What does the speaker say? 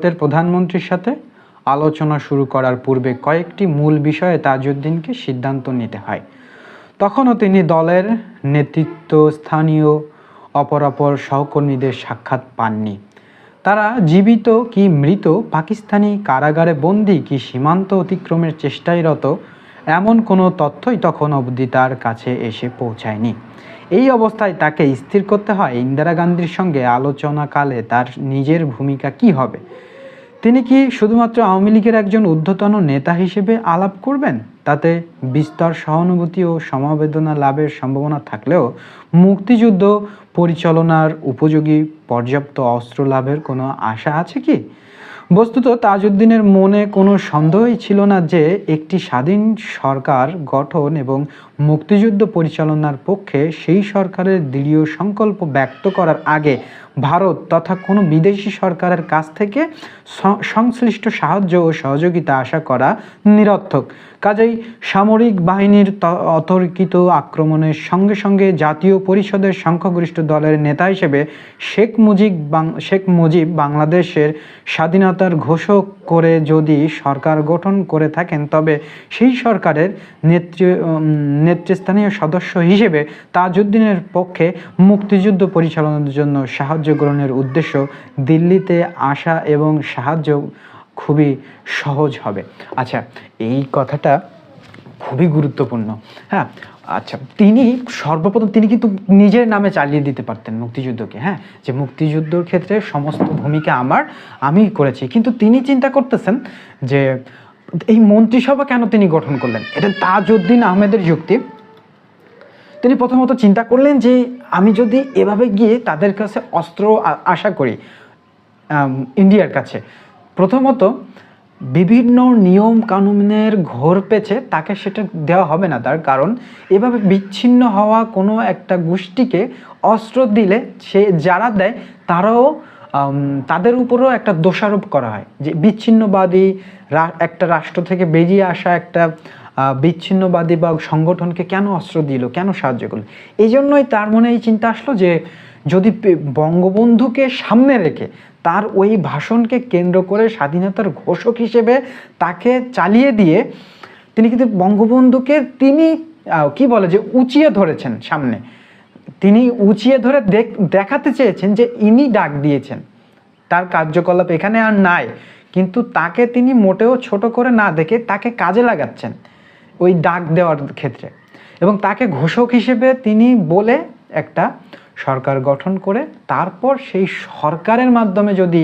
ভারতের প্রধানমন্ত্রীর সাথে আলোচনা শুরু করার পূর্বে কয়েকটি মূল বিষয়ে তাজউদ্দিনকে সিদ্ধান্ত নিতে হয়। তখনও তিনি দলের নেতৃত্ব, স্থানীয় অপরাপর সহকর্মীদের সাক্ষাৎ পাননি। তারা জীবিত কি মৃত, পাকিস্তানি কারাগারে বন্দী কি সীমান্ত অতিক্রমের চেষ্টায় রত এমন কোনো তথ্যই তখন অবধি তার কাছে এসে পৌঁছায়নি। এই অবস্থায় তাকে স্থির করতে হয় ইন্দিরা গান্ধীর সঙ্গে। আলোচনাকালে তার নিজের ভূমিকা কি হবে? তিনি কি শুধুমাত্র আওয়ামী লীগের একজন ঊর্ধ্বতন নেতা হিসেবে আলাপ করবেন? তাতে বিস্তর সহানুভূতি ও সমবেদনা লাভের সম্ভাবনা থাকলেও মুক্তিযুদ্ধ পরিচালনার উপযোগী পর্যাপ্ত অস্ত্র লাভের কোনো আশা আছে কি? বস্তুত তাজউদ্দিনের মনে কোনো সন্দেহই ছিল না যে একটি স্বাধীন সরকার গঠন এবং মুক্তিযুদ্ধ পরিচালনার পক্ষে সেই সরকারের দৃঢ় সংকল্প ব্যক্ত করার আগে ভারত তথা কোনো বিদেশি সরকারের কাছ থেকে সংশ্লিষ্ট সাহায্য ও সহযোগিতা আশা করা নিরর্থক। কাজেই সামরিক বাহিনীর অতর্কিত আক্রমণের সঙ্গে সঙ্গে জাতীয় পরিষদের সংখ্যাগরিষ্ঠ দলের নেতা হিসেবে শেখ মুজিব শেখ মুজিব বাংলাদেশের স্বাধীনতার ঘোষক করে যদি সরকার গঠন করে থাকেন, তবে সেই সরকারের নেতৃ নেতৃস্থানীয় সদস্য হিসেবে তাজউদ্দিনের পক্ষে মুক্তিযুদ্ধ পরিচালনার জন্য সাহায্য গ্রহণের উদ্দেশ্য দিল্লিতে আসা এবং সাহায্য খুবই সহজ হবে। আচ্ছা এই কথাটা খুবই গুরুত্বপূর্ণ। হ্যাঁ আচ্ছা তিনি সর্বপ্রথম তিনি কিন্তু নিজের নামে চালিয়ে দিতে পারতেন মুক্তিযুদ্ধকে হ্যাঁ? যে মুক্তিযুদ্ধর ক্ষেত্রে সমস্ত ভূমিকা আমার, আমি করেছি। কিন্তু তিনি চিন্তা করতেছেন যে এই মন্ত্রিসভা কেন তিনি গঠন করলেন? এটা তাজউদ্দিন আহমেদের যুক্তি। তিনি প্রথমত চিন্তা করলেন যে আমি যদি এভাবে গিয়ে তাদের কাছে অস্ত্র আশা করি ইন্ডিয়ার কাছে প্রথমত, বিভিন্ন নিয়ম কানুনের ঘোর পেছে তাকে সেটা দেওয়া হবে না তার কারণ, এভাবে বিচ্ছিন্ন হওয়া কোনো একটা গোষ্ঠীকে অস্ত্র দিলে সে যারা দেয় তারাও তাদের উপরও একটা দোষারোপ করা হয়। যে বিচ্ছিন্নবাদী একটা রাষ্ট্র থেকে বেরিয়ে আসা একটা বিচ্ছিন্নবাদী বা সংগঠনকে কেন অস্ত্র দিল, কেন সাহায্য করল? এই জন্যই তার মনে এই চিন্তা আসলো যে, যদি বঙ্গবন্ধুকে সামনে রেখে তার ওই ভাষণকে কেন্দ্র করে স্বাধীনতার ঘোষক হিসেবে তাকে চালিয়ে দিয়ে তিনি কিন্তু বঙ্গবন্ধুকে তিনি কি বলে যে, উঁচিয়ে ধরেছেন সামনে। তিনি উঁচিয়ে ধরে দেখ- দেখাতে চেয়েছেন যে, ইনি ডাক দিয়েছেন। তার কার্যকলাপ এখানে আর নাই। কিন্তু তাকে তিনি মোটেও ছোট করে না দেখে তাকে কাজে লাগাচ্ছেন। ওই ডাক দেওয়ার ক্ষেত্রে। এবং তাকে ঘোষক হিসেবে তিনি বলে একটা সরকার গঠন করে, তারপর সেই সরকারের মাধ্যমে যদি